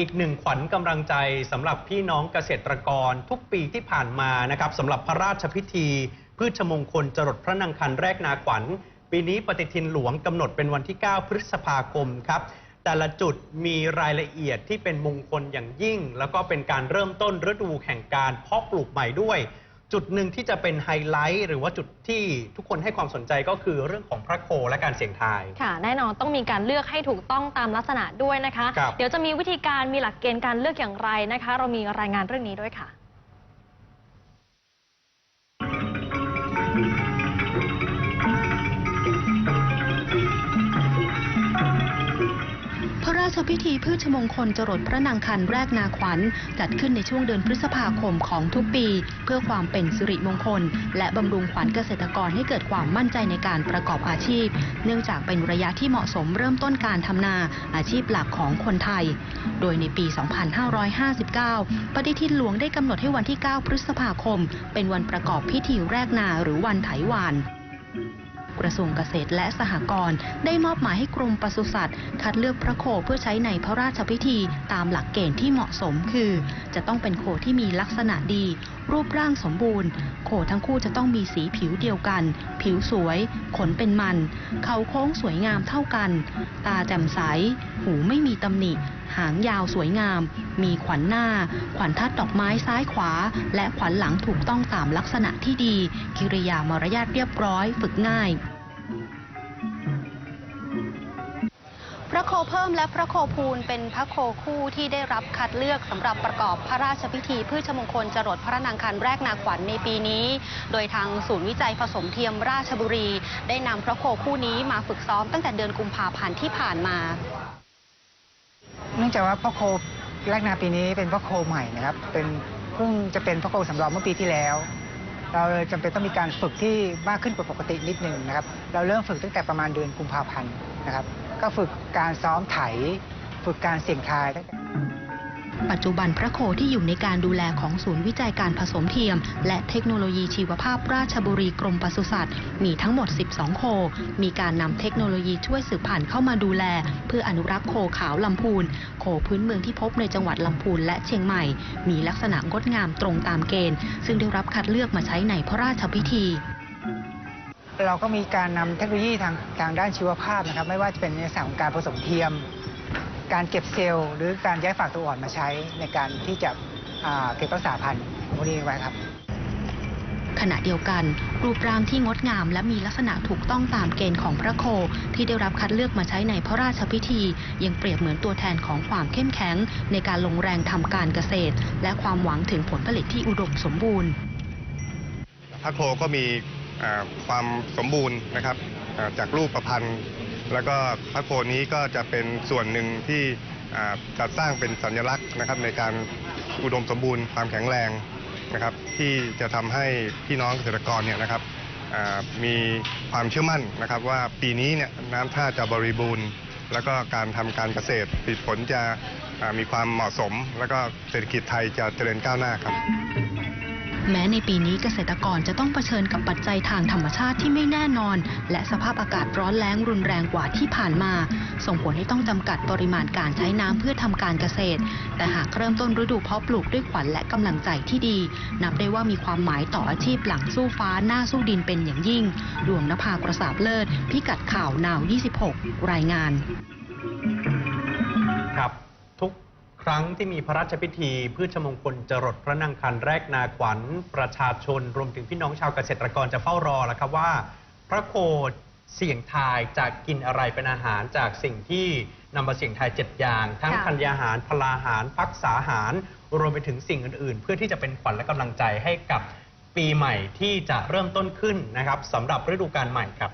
อีกหนึ่งขวัญกำลังใจสำหรับพี่น้องเกษตรกรทุกปีที่ผ่านมานะครับสำหรับพระราชพิธี พืชมงคลจรดพระนางคันแรกนาขวัญ ปีนี้ปฏิทินหลวงกำหนดเป็นวันที่ 9 พฤษภาคมครับแต่ละจุดมีรายละเอียดที่เป็นมงคลอย่างยิ่ง แล้วก็เป็นการเริ่มต้นฤดูแห่งการเพาะปลูกใหม่ด้วย จุดหนึ่งที่จะเป็นไฮไลท์หรือว่าจุดที่ทุกคนให้ความสนใจก็คือเรื่องของพระโคและการเสี่ยงทาย ค่ะ แน่นอนต้องมีการเลือกให้ถูกต้องตามลักษณะด้วยนะคะ ครับ เดี๋ยวจะมีวิธีการมีหลักเกณฑ์การเลือกอย่างไรนะคะ เรามีรายงานเรื่องนี้ด้วยค่ะ ระราชพิธีพืชมงคลจรดพระนางคันแรกนาขวัญ จัดขึ้นในช่วงเดือนพฤษภาคมของทุกปี เพื่อความเป็นสิริมงคล และบำรุงขวัญเกษตรกรให้เกิดความมั่นใจในการประกอบอาชีพ เนื่องจากเป็นระยะที่เหมาะสมเริ่มต้นการทำนาอาชีพหลักของคนไทย โดยในปี 2559 ปฏิทินหลวงได้กำหนดให้วันที่ 9 พฤษภาคม เป็นวันประกอบพิธีแรกนาหรือวันไถหวาน กระทรวงเกษตรและสหกรณ์ได้มอบหมายให้กรมปศุสัตว์ คัดเลือกพระโคเพื่อใช้ในพระราชพิธีตามหลักเกณฑ์ที่เหมาะสมคือจะต้องเป็นโคที่มีลักษณะดี รูปร่างสมบูรณ์ โคทั้งคู่จะต้องมีสีผิวเดียวกัน ผิวสวย ขนเป็นมัน เขาโค้งสวยงามเท่ากัน ตาแจ่มใส หูไม่มีตำหนิ หางยาวสวยงาม มีขวัญหน้า ขวัญทัดดอกไม้ซ้ายขวา และขวัญหลังถูกต้องตามลักษณะที่ดี กิริยามารยาทเรียบร้อย ฝึกง่าย พระโคเพิ่มและพระโคพูนเป็นพระโคคู่ที่ได้รับคัดเลือกสำหรับประกอบพระราชพิธีพืชมงคลจรดพระนางคันแรกนาขวัญในปีนี้ โดยทางศูนย์วิจัยผสมเทียมราชบุรี ได้นำพระโคคู่นี้มาฝึกซ้อมตั้งแต่เดือนกุมภาพันธ์ที่ผ่านมา เนื่องจากว่าพ่อโคแรกนาปีนี้เป็นพ่อโคใหม่นะครับ เป็นเพิ่งจะเป็นพ่อโคสำรองเมื่อปีที่แล้ว เราเลยจำเป็นต้องมีการฝึกที่มากขึ้นกว่าปกตินิดหนึ่งนะครับ เราเริ่มฝึกตั้งแต่ประมาณเดือนกุมภาพันธ์นะครับ ก็ฝึกการซ้อมไถ ฝึกการเสี่ยงทายตั้งแต่ ปัจจุบันพระโคที่อยู่ในการดูแลของศูนย์วิจัยการผสมเทียม และเทคโนโลยีชีวภาพราชบุรีกรมปศุสัตว์ มีทั้งหมด 12 โค มีการนำเทคโนโลยีช่วยสืบพันธุ์เข้ามาดูแล เพื่ออนุรักษ์โคขาวลำพูน โคพื้นเมืองที่พบในจังหวัดลำพูนและเชียงใหม่ มีลักษณะงดงามตรงตามเกณฑ์ ซึ่งได้รับคัดเลือกมาใช้ในพระราชพิธี เราก็มีการนำเทคโนโลยีทางทางด้านชีวภาพนะครับ ไม่ว่าจะเป็นในส่วนของการผสมเทียม การเก็บเซลล์ หรือการย้ายฝากตัวอ่อนมาใช้ในการที่จะอ่าเก็บรักษาพันธุ์พวกนี้ไว้ครับ ขณะเดียวกัน รูปร่างที่งดงามและมีลักษณะถูกต้องตามเกณฑ์ของพระโค ที่ได้รับคัดเลือกมาใช้ในพระราชพิธี ยังเปรียบเหมือนตัวแทนของความเข้มแข็ง ในการลงแรงทำการเกษตร และความหวังถึงผลผลิตที่อุดมสมบูรณ์พระโคก็มีเอ่อ ความสมบูรณ์นะครับจากรูปประพันธ์แล้วก็พระโคนี้ก็จะเป็นส่วนหนึ่งที่จัดสร้างเป็นสัญลักษณ์นะครับ ในการอุดมสมบูรณ์ความแข็งแรงนะครับ ที่จะทำให้พี่น้องเกษตรกรเนี่ยนะครับมีความเชื่อมั่นนะครับ ว่าปีนี้เนี่ยน้ำท่าจะบริบูรณ์ แล้วก็การทำการเกษตรผลจะมีความเหมาะสม แล้วก็เศรษฐกิจไทยจะเจริญก้าวหน้าครับ แม้ในปีนี้เกษตรกรจะต้องเผชิญกับปัจจัยทางธรรมชาติที่ไม่แน่นอน และสภาพอากาศร้อนแล้งรุนแรงกว่าที่ผ่านมา ส่งผลให้ต้องจำกัดปริมาณการใช้น้ำเพื่อทำการเกษตร แต่หากเริ่มต้นฤดูเพาะปลูกด้วยขวัญและกำลังใจที่ดี นับได้ว่ามีความหมายต่ออาชีพหลังสู้ฟ้าหน้าสู้ดินเป็นอย่างยิ่ง ดวงนภากระสาบเลิศ พิกัดข่าว นาว 26 รายงาน ครั้งที่มีพระราชพิธีพืชมงคลจรดพระนางคันแรกนาขวัญประชาชน รวมถึงพี่น้องชาวเกษตรกรจะเฝ้ารอแล้วครับว่า พระโคเสี่ยงทายจะกินอะไรเป็นอาหารจากสิ่งที่นำมาเสี่ยงทาย7อย่าง ทั้งค่ะธัญญาหารพลาหารพักษาหาร รวมไปถึงสิ่งอื่นๆ เพื่อที่จะเป็นขวัญและกำลังใจให้กับปีใหม่ที่จะเริ่มต้นขึ้นนะครับสำหรับฤดูกาลใหม่ครับ